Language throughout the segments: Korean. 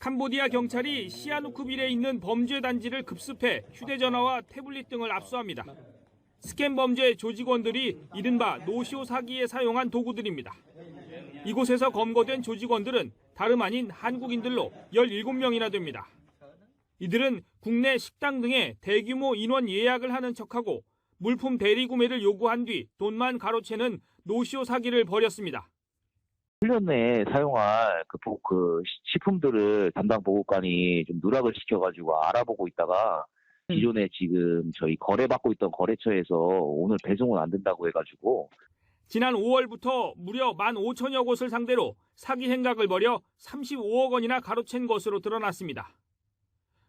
캄보디아 경찰이 시아누크빌에 있는 범죄 단지를 급습해 휴대전화와 태블릿 등을 압수합니다. 스캔 범죄 조직원들이 이른바 노쇼 사기에 사용한 도구들입니다. 이곳에서 검거된 조직원들은 다름 아닌 한국인들로 17명이나 됩니다. 이들은 국내 식당 등에 대규모 인원 예약을 하는 척하고 물품 대리 구매를 요구한 뒤 돈만 가로채는 노쇼 사기를 벌였습니다. 훈련 내에 사용할 그, 보- 그 시- 식품들을 담당 보고관이 좀 누락을 시켜가지고 알아보고 있다가 기존에 지금 저희 거래받고 있던 거래처에서 오늘 배송은 안 된다고 해가지고 지난 5월부터 무려 15,000여 곳을 상대로 사기 행각을 벌여 35억 원이나 가로챈 것으로 드러났습니다.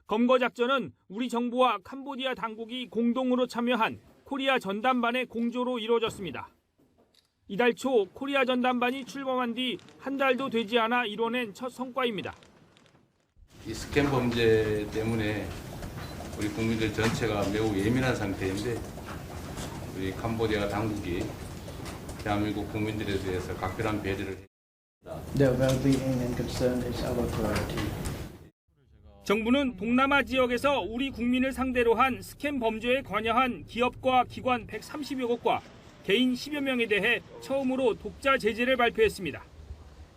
검거 작전은 우리 정부와 캄보디아 당국이 공동으로 참여한 코리아 전담반의 공조로 이루어졌습니다. 이달 초 코리아 전담반이 출범한 뒤 한 달도 되지 않아 이뤄낸 첫 성과입니다. 이 스캔 범죄 때문에 우리 국민들 전체가 매우 예민한 상태인데 우리 캄보디아 당국이 대한민국 국민들에 대해서 각별한 배려를 해- Their well-being and concern is our priority. 정부는 동남아 지역에서 우리 국민을 상대로 한 스캔 범죄에 관여한 기업과 기관 130여 곳과 개인 10여 명에 대해 처음으로 독자 제재를 발표했습니다.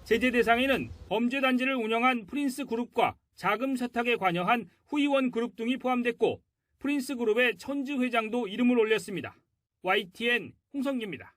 제재 대상에는 범죄 단지를 운영한 프린스 그룹과 자금 세탁에 관여한 후이원 그룹 등이 포함됐고 프린스 그룹의 천주 회장도 이름을 올렸습니다. YTN 홍성기입니다.